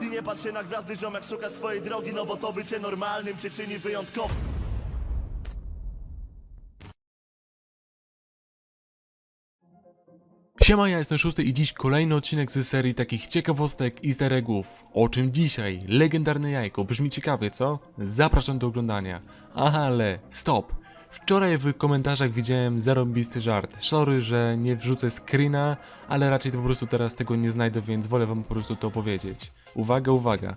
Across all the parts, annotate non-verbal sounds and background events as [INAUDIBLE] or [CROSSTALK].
I nie patrz się na gwiazdy, ziomek szuka swojej drogi No bo to bycie normalnym cię czyni wyjątkowym Siema, ja jestem Szósty i dziś kolejny odcinek z serii takich ciekawostek i eggów. O czym dzisiaj? Legendarne jajko. Brzmi ciekawie, co? Zapraszam do oglądania. Aha, ale stop. Wczoraj w komentarzach widziałem zarąbisty żart. Sorry, że nie wrzucę screena, ale raczej to po prostu teraz tego nie znajdę, więc wolę wam po prostu to opowiedzieć. Uwaga, uwaga.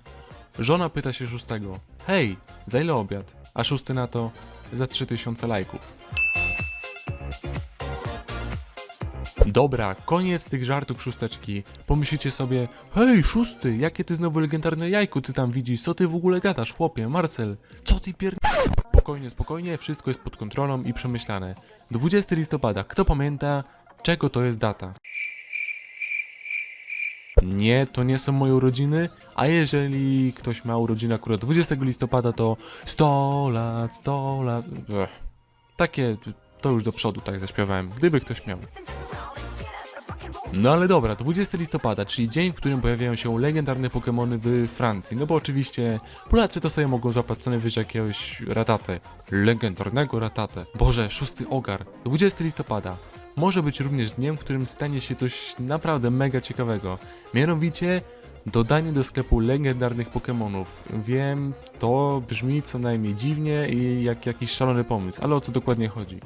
Żona pyta się szóstego. Hej, za ile obiad? A szósty na to za 3000 lajków. Dobra, koniec tych żartów szósteczki. Pomyślicie sobie, hej szósty, jakie ty znowu legendarne jajko ty tam widzisz, co ty w ogóle gadasz, chłopie, Marcel, co ty pier... Spokojnie, spokojnie, wszystko jest pod kontrolą i przemyślane. 20 listopada, kto pamięta, czego to jest data? Nie, to nie są moje urodziny, a jeżeli ktoś ma urodziny akurat 20 listopada, to 100 lat, 100 lat... Ech. Takie, to już do przodu tak zaśpiewałem, gdyby ktoś miał. No ale dobra, 20 listopada, czyli dzień, w którym pojawiają się legendarne Pokémony w Francji. No bo oczywiście Polacy to sobie mogą złapać co najwyżej jakiegoś ratatę. Legendarnego ratatę. Boże, szósty ogar. 20 listopada. Może być również dniem, w którym stanie się coś naprawdę mega ciekawego. Mianowicie dodanie do sklepu legendarnych Pokémonów. Wiem, to brzmi co najmniej dziwnie i jak jakiś szalony pomysł, ale o co dokładnie chodzi?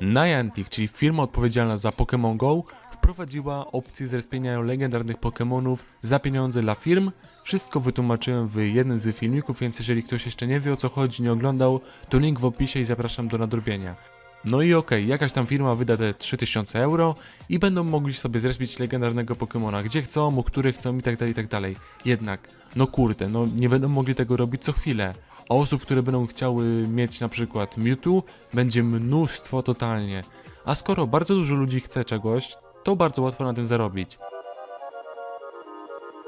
Niantic, czyli firma odpowiedzialna za Pokémon Go, wprowadziła opcję zrespienia legendarnych Pokémonów za pieniądze dla firm. Wszystko wytłumaczyłem w jednym z filmików, więc jeżeli ktoś jeszcze nie wie o co chodzi, nie oglądał, to link w opisie i zapraszam do nadrobienia. No i okej, jakaś tam firma wyda te 3000 euro i będą mogli sobie zrespić legendarnego Pokemona, gdzie chcą, u których chcą i tak dalej, i tak dalej. Jednak, no kurde, no nie będą mogli tego robić co chwilę. A osób, które będą chciały mieć na przykład Mewtwo, będzie mnóstwo totalnie. A skoro bardzo dużo ludzi chce czegoś, to bardzo łatwo na tym zarobić.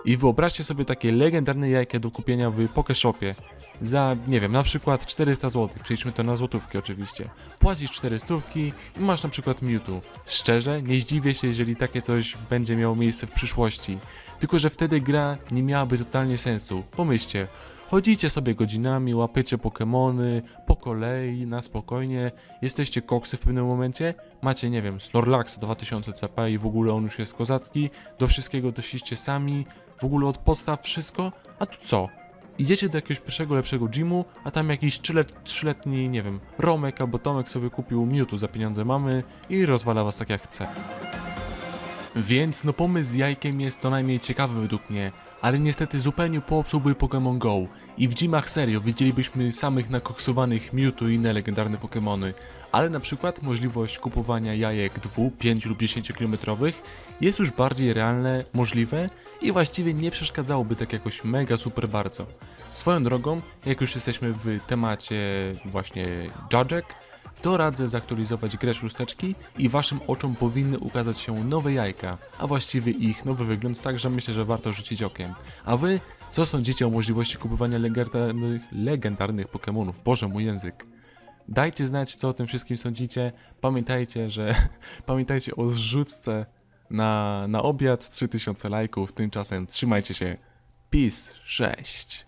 I wyobraźcie sobie takie legendarne jajka do kupienia w Pokeshopie za, nie wiem, na przykład 400 zł. Przejdźmy to na złotówki oczywiście. Płacisz 400 i masz na przykład Mewtwo. Szczerze, nie zdziwię się, jeżeli takie coś będzie miało miejsce w przyszłości. Tylko, że wtedy gra nie miałaby totalnie sensu. Pomyślcie, chodzicie sobie godzinami, łapiecie Pokemony, po kolei, na spokojnie, jesteście koksy w pewnym momencie, macie, nie wiem, Snorlax 2000 CP i w ogóle on już jest kozacki, do wszystkiego doszliście sami, w ogóle od podstaw wszystko, a tu co? Idziecie do jakiegoś pierwszego, lepszego gymu, a tam jakiś trzylet, trzyletni, nie wiem, Romek albo Tomek sobie kupił Mewtwo za pieniądze mamy i rozwala was tak jak chce. Więc no pomysł z jajkiem jest co najmniej ciekawy według mnie, ale niestety zupełnie był Pokémon Go i w gymach serio widzielibyśmy samych nakoksowanych Mewtwo i inne legendarne Pokémony, ale na przykład możliwość kupowania jajek 2, 5 lub 10 km jest już bardziej realne, możliwe i właściwie nie przeszkadzałoby tak jakoś mega super bardzo. Swoją drogą, jak już jesteśmy w temacie właśnie Judgek, to radzę zaktualizować grę szósteczki i waszym oczom powinny ukazać się nowe jajka, a właściwie ich nowy wygląd, także myślę, że warto rzucić okiem. A wy, co sądzicie o możliwości kupowania legendarnych, legendarnych Pokémonów? Boże, mój język. Dajcie znać, co o tym wszystkim sądzicie. Pamiętajcie, że [LAUGHS] pamiętajcie o zrzutce na, na obiad 3000 lajków. Tymczasem trzymajcie się. Peace 6.